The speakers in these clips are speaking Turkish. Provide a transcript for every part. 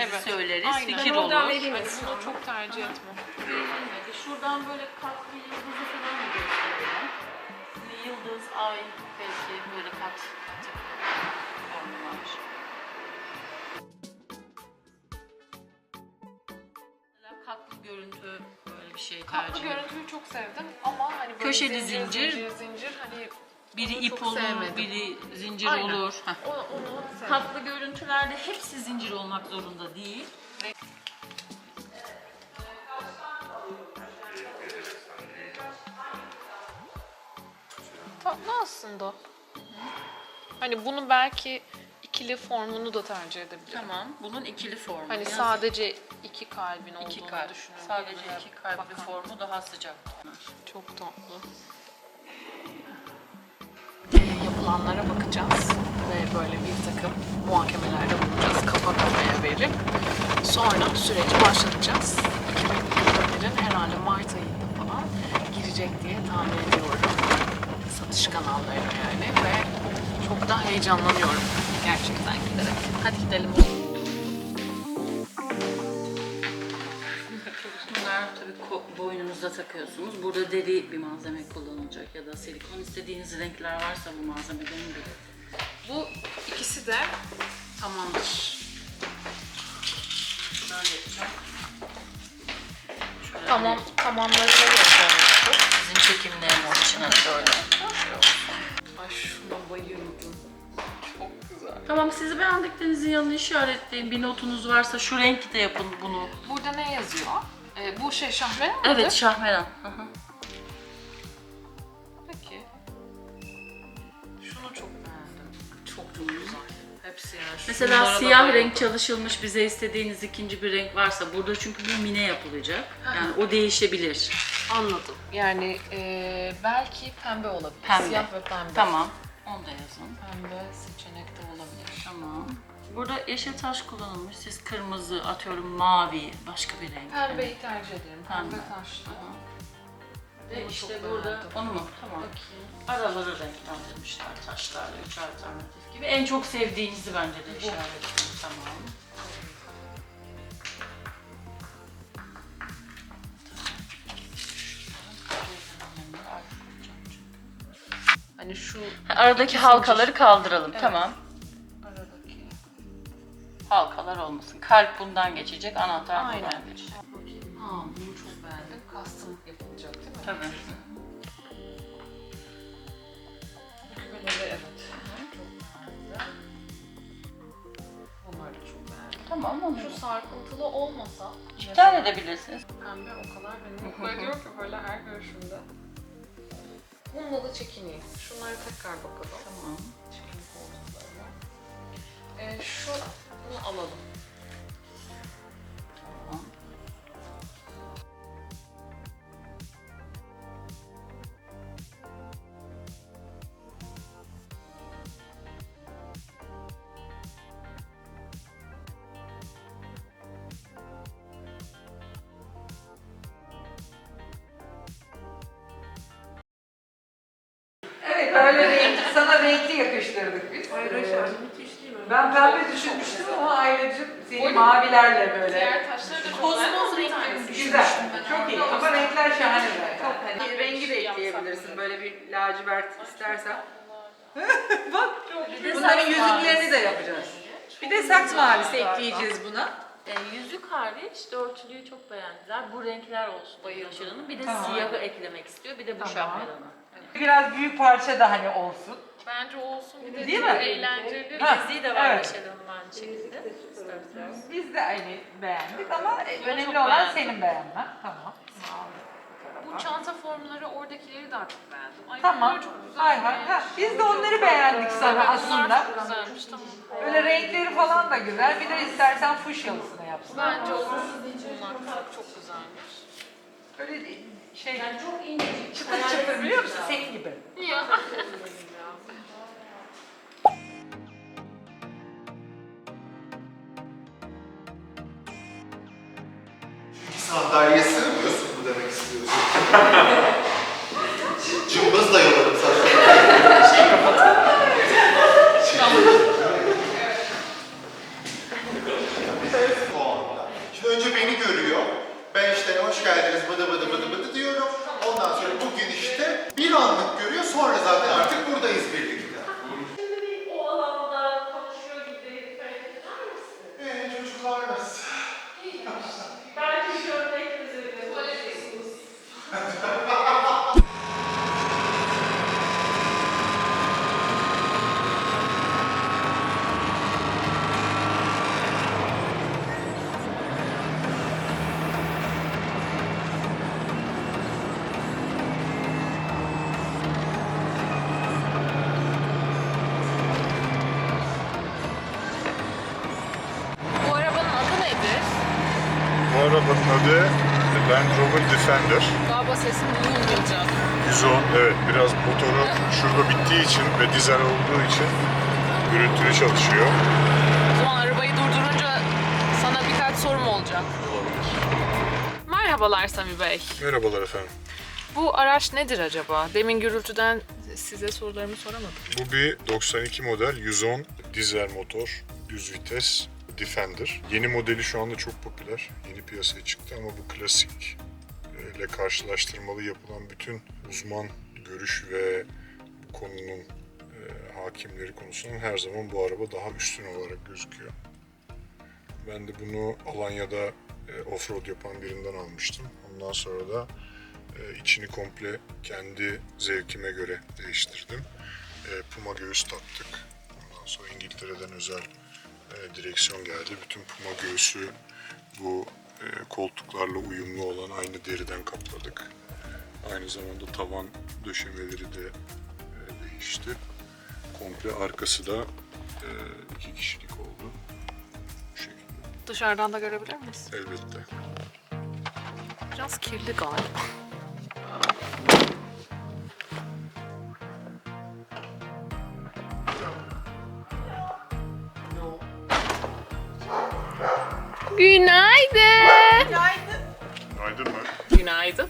sevmediğinizi Evet. söyleriz. Aynen. Fikir Ben olur. oradan vereyim Hani bunu çok tercih etmem. Verilmedi. Şuradan böyle katlı yıldızı falan mı gösteriyor? Hani Yıldız, ay belki böyle kat var. Mesela katlı görüntü böyle bir şey Katlı tercih görüntüyü çok sevdim ama hani böyle Köşeli zincir, zincir. zincir, zincir hani Biri onu ip çok olur, sevmedim. biri zincir Aynen. olur. Heh. Onu, onu sevmedim. Katlı görüntülerde hepsi zincir olmak zorunda değil. Tatlı aslında. Hani bunu belki ikili formunu da tercih edebilirim. Tamam. Bunun ikili formu. Hani Yazık. sadece iki kalbin olduğunu iki kalp. düşünün. Sadece iki kalpli bakan. formu daha sıcak. Çok tatlı. Yapılanlara bakacağız ve böyle bir takım muhakemelerde bulunacağız. Kafa kafaya verip sonra süreci başlatacağız. 2021'in herhalde Mart ayında falan girecek diye tahmin ediyorum. Satış kanallarına yani ve çok da heyecanlanıyorum gerçekten giderek. Hadi gidelim. Tabii boynunuzda takıyorsunuz. Burada deri bir malzeme kullanılacak ya da silikon istediğiniz renkler varsa bu malzemeden biri. Bu ikisi de tamamdır. Şunları yapacağım. Şöyle Tamam, hani tamamlarını yapalım. Sizin çekimlerim o içine şöyle. Ay şuna bayıldım. Çok güzel. Tamam sizi beğendiklerinizin yanına işaretleyin. Bir notunuz varsa şu renkte yapın bunu. Burada ne yazıyor? Ee, bu şey şahmeran mıdır? Evet Şahmeran. Hı hı. Peki. Şunu çok beğendim. Çok çok güzel. Hepsi yani. Mesela da siyah bayıldım. renk çalışılmış bize istediğiniz ikinci bir renk varsa burada çünkü bu mine yapılacak. Hı hı. Yani o değişebilir. Anladım. Yani e, belki pembe olabilir. Pembe. Siyah ve pembe. Tamam. Onu da yazın. Pembe seçenekte olabilir. Tamam. Burada yeşil taş kullanılmış. Siz kırmızı, atıyorum mavi, başka bir renk. Pembeyi tercih ederim. Pembe, Pembe. taşlı. Ve Bunu işte çok burada beğendim. onu mu? Tamam. Bakayım. Araları renklendirmişler taşlarla, üç alternatif gibi. En çok sevdiğinizi bence de işaretleyin. Tamam. Hani şu Aradaki halkaları kaldıralım. Tamam. Halkalar olmasın. Kalp bundan geçecek, anahtar Aynen. bundan geçecek. Ha bunu çok beğendim. Custom yapılacak değil mi? Tabii. Kümeleri evet. Tamam onu Şu sarkıntılı olmasa iptal edebilirsiniz. pembe o kadar beni mutlu ediyor ki böyle her görüşümde. Bununla da çekineyim. Şunlara tekrar bakalım. Tamam. Çekim koltuklarına. Ee, şu bunu alalım. Tamam. Evet böyle renkli, sana renkli yakıştırdık biz. Ben pembe düşünmüştüm ama ailecim seni mavilerle böyle. Diğer taşları da Kozmoz renklerini Güzel, çok iyi ama renkler şahane zaten. Hani rengi de ekleyebilirsin böyle bir lacivert istersen. Bak bunların yüzüklerini de yapacağız. Bir de saks mavisi ekleyeceğiz buna. E, yüzük hariç dörtlüyü çok beğendiler. Bu renkler olsun Bayılışır'ın. Bir de Tamam. siyahı eklemek istiyor. Bir de bu Tamam. şahmeranı. Biraz büyük parça da hani olsun. Bence olsun bir de Değil çok mi? eğlenceli. Ha, Bileziği de var evet. Aynı şekilde. İsterseniz. Biz de aynı beğendik ama çok önemli olan beğendim. senin beğenmen. Tamam. Bu çanta formları oradakileri daha çok beğendim. Ay, Tamam. bunlar çok güzel. Hay hay. Ha, biz de onları beğendik sana Bunlar aslında. çok güzelmiş tamam. Böyle renkleri falan da güzel. Bir de istersen fuşyalısını yapsın. Bence olur. Bunlar çok çok güzelmiş. Böyle şey yani çok incecik çıtır çıtır biliyor musun? Senin gibi. Ya. Sandalyeye sığmıyorsun mu demek istiyorsun? Cımbızla yolarım saçlarını. Şimdi önce beni görüyor. Ben işte hoş geldiniz bıdı bıdı bıdı bıdı diyorum. Ondan sonra bu gidişte bir anlık görüyor sonra zaten artık 110 evet biraz motoru şurada bittiği için ve dizel olduğu için gürültülü çalışıyor. O zaman arabayı durdurunca sana birkaç sorum olacak. Merhabalar Sami Bey. Merhabalar efendim. Bu araç nedir acaba? Demin gürültüden size sorularımı soramadım. Bu bir 92 model 110 dizel motor, düz vites Defender. Yeni modeli şu anda çok popüler. Yeni piyasaya çıktı ama bu klasik ile karşılaştırmalı yapılan bütün uzman görüş ve bu konunun e, hakimleri konusundan her zaman bu araba daha üstün olarak gözüküyor. Ben de bunu Alanya'da e, offroad yapan birinden almıştım. Ondan sonra da e, içini komple kendi zevkime göre değiştirdim. E, Puma göğüs taktık. Ondan sonra İngiltere'den özel e, direksiyon geldi. Bütün Puma göğsü bu e, koltuklarla uyumlu olan aynı deriden kapladık. Aynı zamanda tavan döşemeleri de e, değişti. Komple arkası da e, iki kişilik oldu. Bu şekilde. Dışarıdan da görebilir miyiz? Elbette. Biraz kirli galiba. Günaydın. Günaydın mı? Günaydın.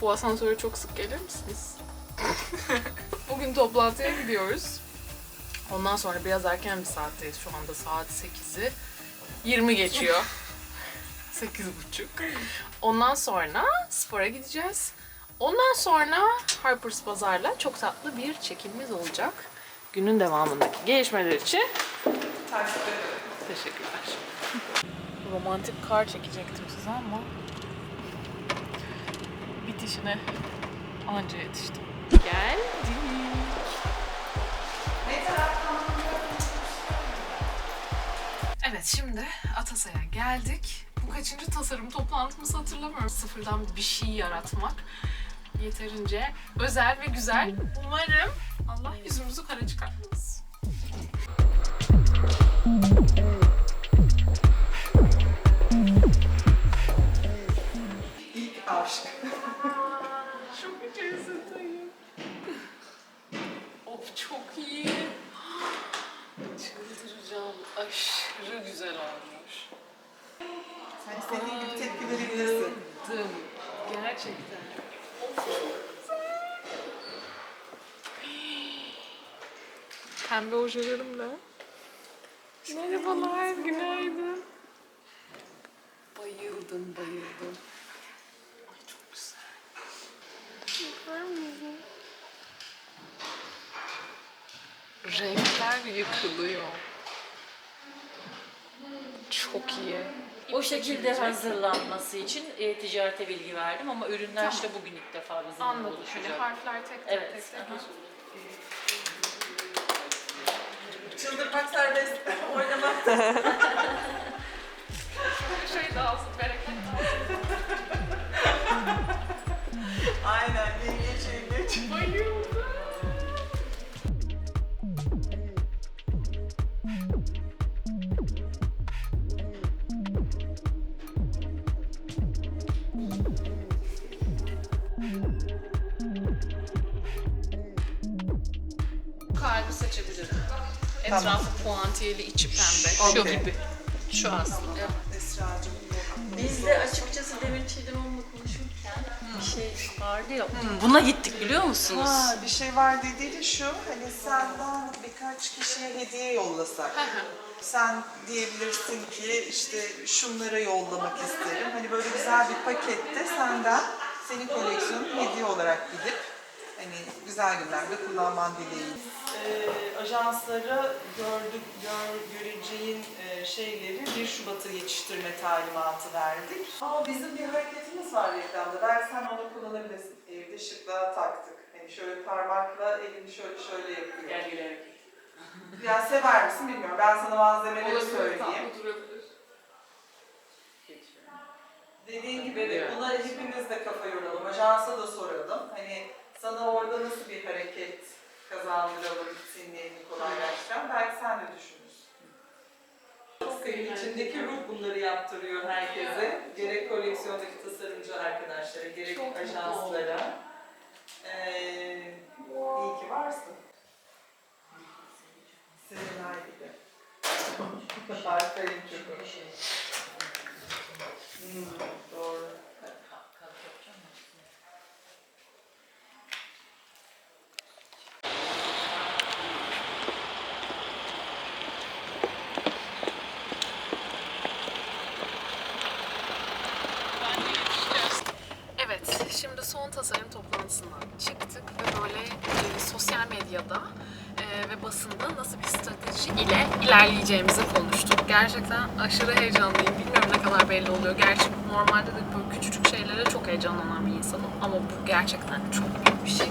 Bu asansöre çok sık gelir misiniz? Bugün toplantıya gidiyoruz. Ondan sonra biraz erken bir saatteyiz. Şu anda saat 8'i 20 geçiyor. 8.30. Ondan sonra spora gideceğiz. Ondan sonra Harper's Bazaar'la çok tatlı bir çekimimiz olacak. Günün devamındaki gelişmeler için teşekkürler. Romantik kar çekecektim size ama bitişine anca yetiştim. Geldik. Evet şimdi Atasay'a geldik. Bu kaçıncı tasarım toplantımız hatırlamıyorum. Sıfırdan bir şey yaratmak yeterince özel ve güzel. Umarım Allah yüzümüzü kara çıkartmaz. Of çok iyi. Çıldıracağım. Aşırı güzel olmuş. Sen istediğin gibi tepki verebilirsin. Gerçekten. Of çok güzel. Pembe ojelerimle. Merhabalar, günaydın. Bayıldım, bayıldım. Ay çok güzel. Bakar mısın? Renkler yıkılıyor. Çok iyi. O şekilde hazırlanması için e-ticarete bilgi verdim ama ürünler işte bugün ilk defa bizimle Anladım. Hani buluşacak. harfler tek tek Evet, tek tek. aha. Çıldırmak serbest. Oynamak. Bir şey daha olsun. Etrafı puantiyeli, içi pembe. Şu Okey. gibi. Şu aslında. Esra'cığım. Biz de açıkçası demin Çiğdem onunla konuşurken bir şey vardı ya. Buna gittik biliyor musunuz? Ha, bir şey var dediği de şu, hani senden birkaç kişiye hediye yollasak. Sen diyebilirsin ki işte şunları yollamak isterim. Hani böyle güzel bir pakette senden senin koleksiyonun hediye olarak gidip hani güzel günlerde kullanman dileğiyle. Ee, ajanslara gördük, gör, göreceğin e, şeyleri 1 Şubat'a yetiştirme talimatı verdik. Ama bizim bir hareketimiz var reklamda. Versen onu kullanabilirsin. Evde şıklığa taktık. Hani şöyle parmakla elini şöyle şöyle yapıyor. Gel gel hareket. Ya sever misin bilmiyorum. Ben sana malzemeleri söyleyeyim. durabilir. Dediğin gibi de buna hepimiz de kafa yoralım. Ajansa da soralım. Hani sana orada nasıl bir hareket kazandıralım, sinirlerini kolaylaştıran. Belki sen de düşünürsün. Çok senin içindeki ruh bunları yaptırıyor herkese. Gerek koleksiyondaki tasarımcı arkadaşlara, gerek ajanslara. Ee, iyi ki varsın. Serenay gibi. Harikayım çok. Hmm, doğru. Evet, şimdi son tasarım toplantısından çıktık ve böyle e, sosyal medyada e, ve basında nasıl bir strateji ile ilerleyeceğimizi konuştuk. Gerçekten aşırı heyecanlıyım. Bilmiyorum ne kadar belli oluyor. Gerçi normalde de böyle küçücük şeylere çok heyecanlanan bir insanım ama bu gerçekten çok büyük bir şey.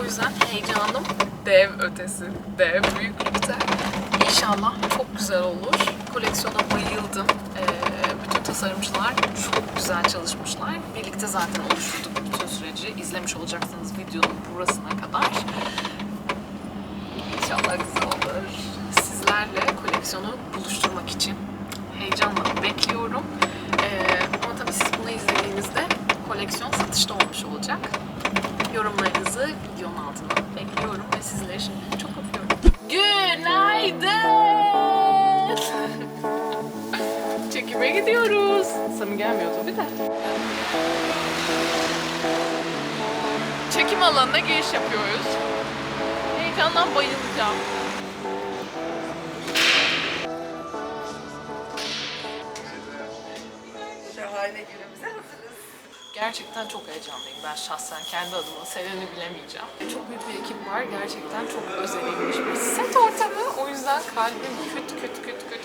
O yüzden heyecanım dev ötesi, dev büyüklükte. İnşallah çok güzel olur. Koleksiyona bayıldım. Ee, tasarımcılar çok güzel çalışmışlar. Birlikte zaten oluşturduk bütün süreci. İzlemiş olacaksınız videonun burasına kadar. İnşallah güzel olur. Sizlerle koleksiyonu buluşturmak için heyecanla bekliyorum. Ee, ama tabii siz bunu izlediğinizde koleksiyon satışta olmuş olacak. Yorumlarınızı videonun altına bekliyorum ve sizleri şimdi çok öpüyorum. Günaydın! Çekime gidiyoruz. Sami gelmiyor tabii de. Çekim alanına giriş yapıyoruz. Heyecandan bayılacağım. Şahane günümüze hazırız. Gerçekten çok heyecanlıyım ben şahsen kendi adıma. Selen'i bilemeyeceğim. Çok büyük bir ekip var. Gerçekten çok özenilmiş bir set ortamı. O yüzden kalbim küt küt küt küt.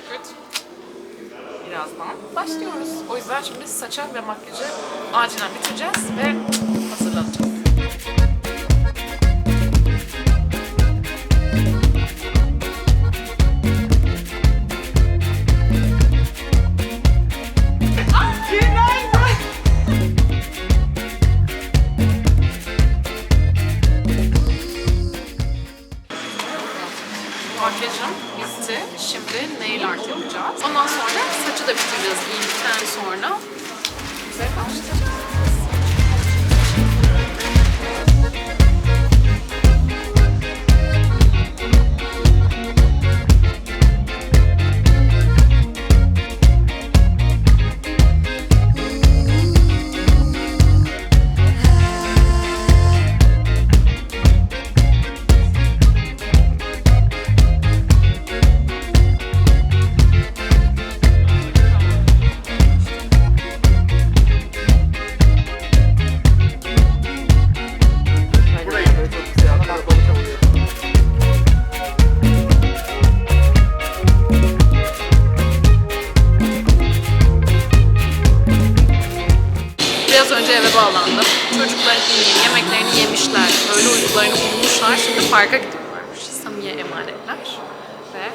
Birazdan başlıyoruz. O yüzden şimdi saça ve makyajı acilen bitireceğiz ve yemeklerini yemişler, öğle uykularını bulmuşlar. Şimdi parka gidiyorlarmış. Samiye emanetler ve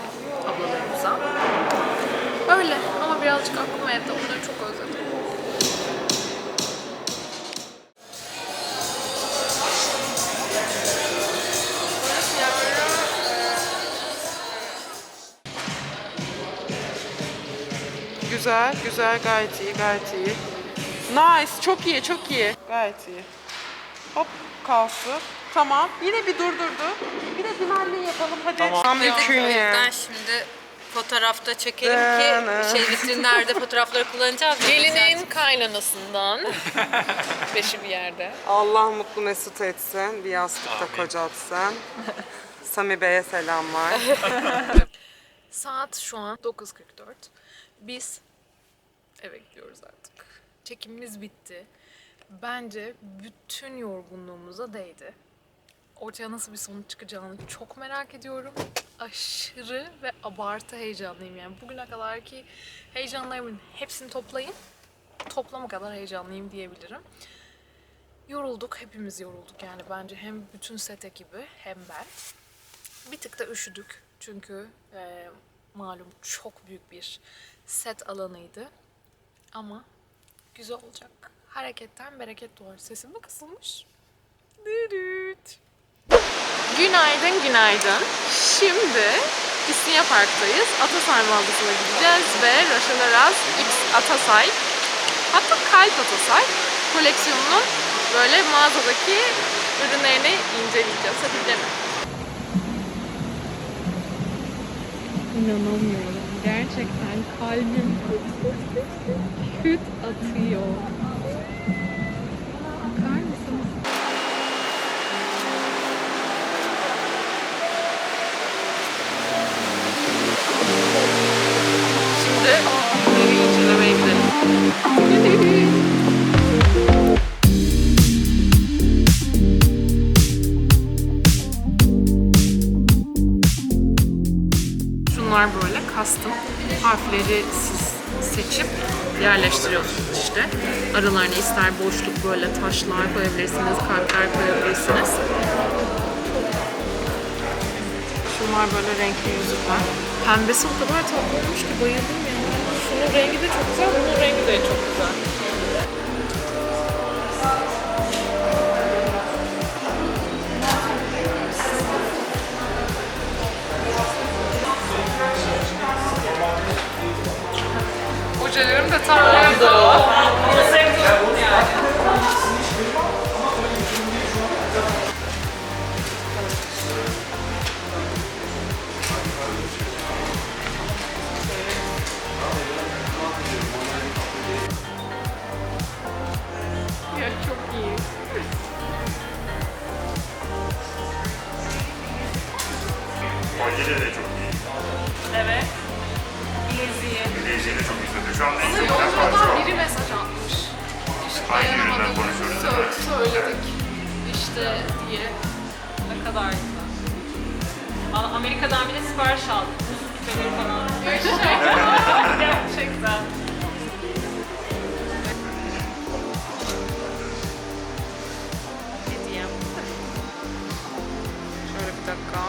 ablalarımıza. Öyle ama birazcık aklım evde. Onları çok özledim. Güzel, güzel, gayet iyi, gayet iyi. Nice, çok iyi, çok iyi. Gayet iyi. Hop, kalktı. Tamam, yine bir durdurdu. Bir de finalliği yapalım hadi. Tam bir O yüzden şimdi fotoğrafta çekelim ki şey vitrinlerde fotoğrafları kullanacağız. ya. Gelinin kaynanasından. Beşi bir yerde. Allah mutlu mesut etsin, bir yastıkta kocatsın. Sami Bey'e selamlar. Saat şu an 9.44. Biz eve gidiyoruz artık. Çekimimiz bitti. Bence bütün yorgunluğumuza değdi. Ortaya nasıl bir sonuç çıkacağını çok merak ediyorum. Aşırı ve abartı heyecanlıyım yani. Bugüne kadarki heyecanlarımın hepsini toplayın. Toplama kadar heyecanlıyım diyebilirim. Yorulduk, hepimiz yorulduk yani bence hem bütün set ekibi hem ben. Bir tık da üşüdük çünkü e, malum çok büyük bir set alanıydı. Ama güzel olacak. Hareketten bereket doğar. Sesim de kısılmış. Dürüt. Günaydın, günaydın. Şimdi Pistinya Park'tayız. Atasay mağazasına gideceğiz ve Raşelaraz X Atasay hatta Kalp Atasay koleksiyonunun böyle mağazadaki ürünlerini inceleyeceğiz. Hadi gidelim. İnanamıyorum. Gerçekten kalbim küt atıyor. Custom. Harfleri siz seçip yerleştiriyorsunuz işte. Aralarına ister boşluk böyle taşlar koyabilirsiniz, kalpler koyabilirsiniz. Şunlar böyle renkli yüzükler. Pembesi o kadar tatlı olmuş ki bayıldım ya. Şunun rengi de çok güzel, bunun rengi de çok güzel. Söyledik işte diye. Ne kadar güzel. Amerika'dan bile sipariş aldım. Küpeleri falan. Gerçekten. Hediyem. Şöyle bir dakika.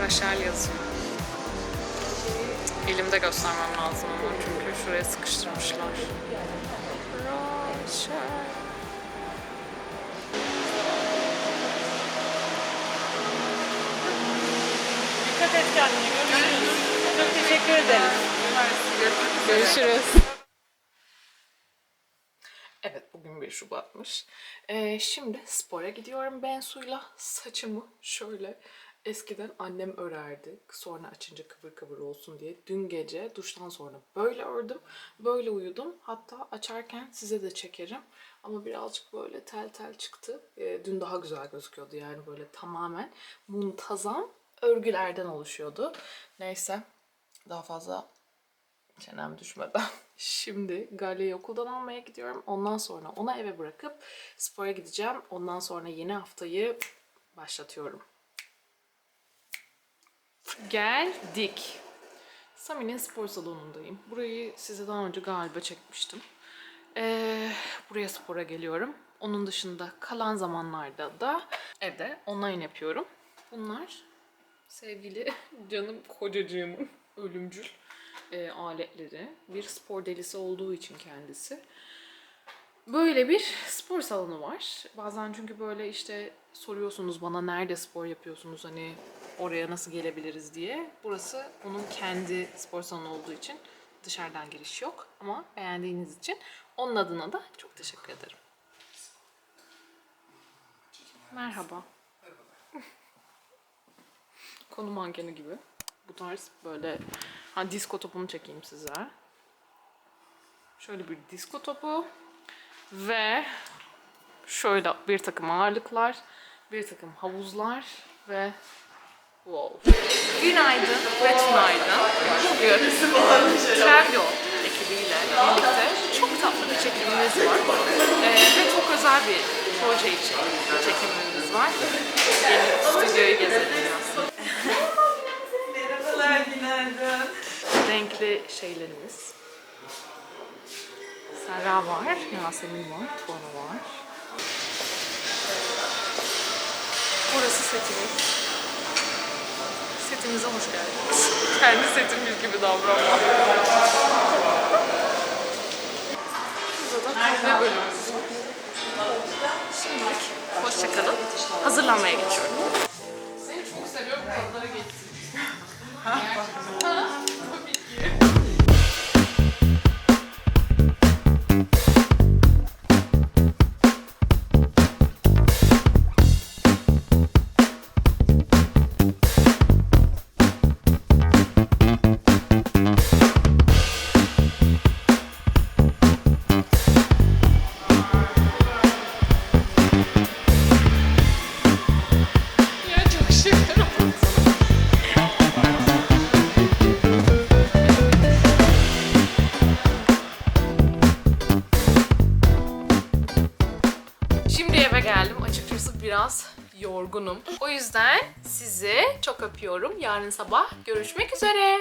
Rachel yazıyor. Elimde göstermem lazım ama çünkü şuraya sıkıştırmışlar. Rachel. Dikkat et kendine. Görüşürüz. Çok teşekkür ederiz. Görüşürüz. Evet bugün 1 Şubat'mış. Ee, şimdi spora gidiyorum ben suyla. Saçımı şöyle eskiden annem örerdi. Sonra açınca kıvır kıvır olsun diye. Dün gece duştan sonra böyle ördüm. Böyle uyudum. Hatta açarken size de çekerim. Ama birazcık böyle tel tel çıktı. Ee, dün daha güzel gözüküyordu yani böyle tamamen muntazam örgülerden oluşuyordu. Neyse daha fazla çenem düşmeden. Şimdi Galya'yı okuldan almaya gidiyorum. Ondan sonra onu eve bırakıp spora gideceğim. Ondan sonra yeni haftayı başlatıyorum. Geldik. Sami'nin spor salonundayım. Burayı size daha önce galiba çekmiştim. Ee, buraya spora geliyorum. Onun dışında kalan zamanlarda da evde online yapıyorum. Bunlar sevgili canım kocacığımın ölümcül e, aletleri. Bir spor delisi olduğu için kendisi. Böyle bir spor salonu var. Bazen çünkü böyle işte soruyorsunuz bana nerede spor yapıyorsunuz hani oraya nasıl gelebiliriz diye. Burası onun kendi spor salonu olduğu için dışarıdan giriş yok. Ama beğendiğiniz için onun adına da çok teşekkür ederim. Merhaba. Konu mankeni gibi. Bu tarz böyle ha disko topunu çekeyim size. Şöyle bir disko topu ve şöyle bir takım ağırlıklar, bir takım havuzlar ve wow. Günaydın ve tünaydın. Bugün Trendyol ekibiyle birlikte çok tatlı bir çekimimiz var. Ee, ve çok özel bir proje için çekimimiz var. Gelin stüdyoyu gezelim. Günaydın. renkli şeylerimiz. Serra var, Yasemin var, Tuana var. Burası setimiz. Setimize hoş geldiniz. Kendi setimiz gibi davranma. Burada da kahve bölümümüz. Şimdilik hoşçakalın. Hazırlanmaya geçiyorum. Seni çok seviyorum, kadınlara geçsin. 好 öpüyorum. Yarın sabah görüşmek üzere.